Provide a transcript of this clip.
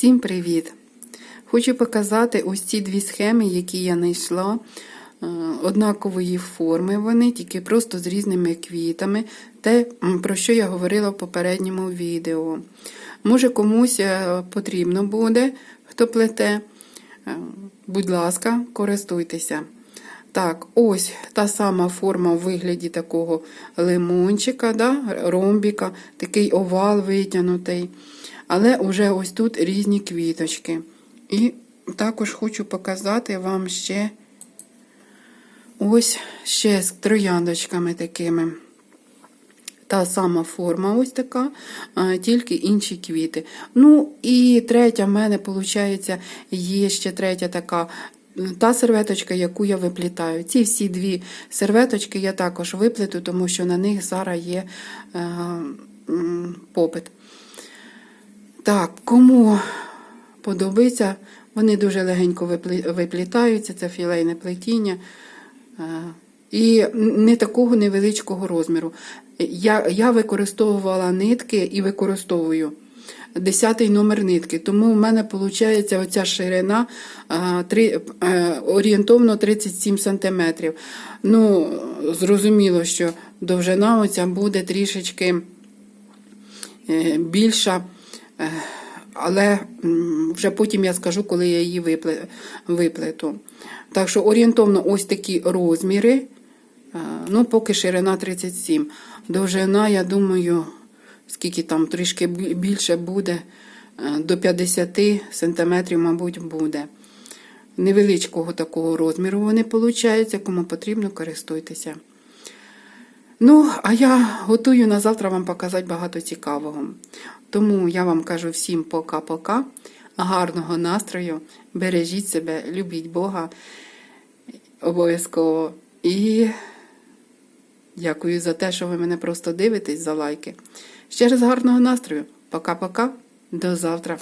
Всім привіт! Хочу показати ось ці дві схеми, які я знайшла. Е, Однакової форми вони, тільки просто з різними квітами. Те, про що я говорила в попередньому відео. Може, комусь е, потрібно буде, хто плете. Е, Будь ласка, користуйтеся. Так, ось та сама форма в вигляді такого лимончика, да, ромбіка, такий овал витягнутий. Але вже ось тут різні квіточки. І також хочу показати вам ще ось ще з трояндочками такими. Та сама форма ось така, тільки інші квіти. Ну, і третя в мене, виходить, є ще третя така. Та серветочка, яку я виплітаю. Ці всі дві серветочки я також виплету, тому що на них зараз є е, попит. Так, кому подобається, вони дуже легенько виплітаються, це філейне плетіння. Е, І не такого невеличкого розміру. Я, я використовувала нитки і використовую 10 номер нитки, тому в мене виходить оця ширина а, три- е, орієнтовно 37 см. Ну, зрозуміло, що довжина оця буде трішечки е, більша. Е, Але вже потім я скажу, коли я її виплету. Так що орієнтовно ось такі розміри. Е, Ну, поки ширина 37. Довжина, я думаю, скільки там трішки більше буде, е, до 50 сантиметрів, мабуть, буде. Невеличкого такого розміру вони получаються, кому потрібно, користуйтеся. Ну, а я готую на завтра вам показати багато цікавого. Тому я вам кажу всім пока-пока, гарного настрою, бережіть себе, любіть Бога обов'язково. І дякую за те, що ви мене просто дивитесь за лайки. Ще раз гарного настрою. Пока-пока. До завтра.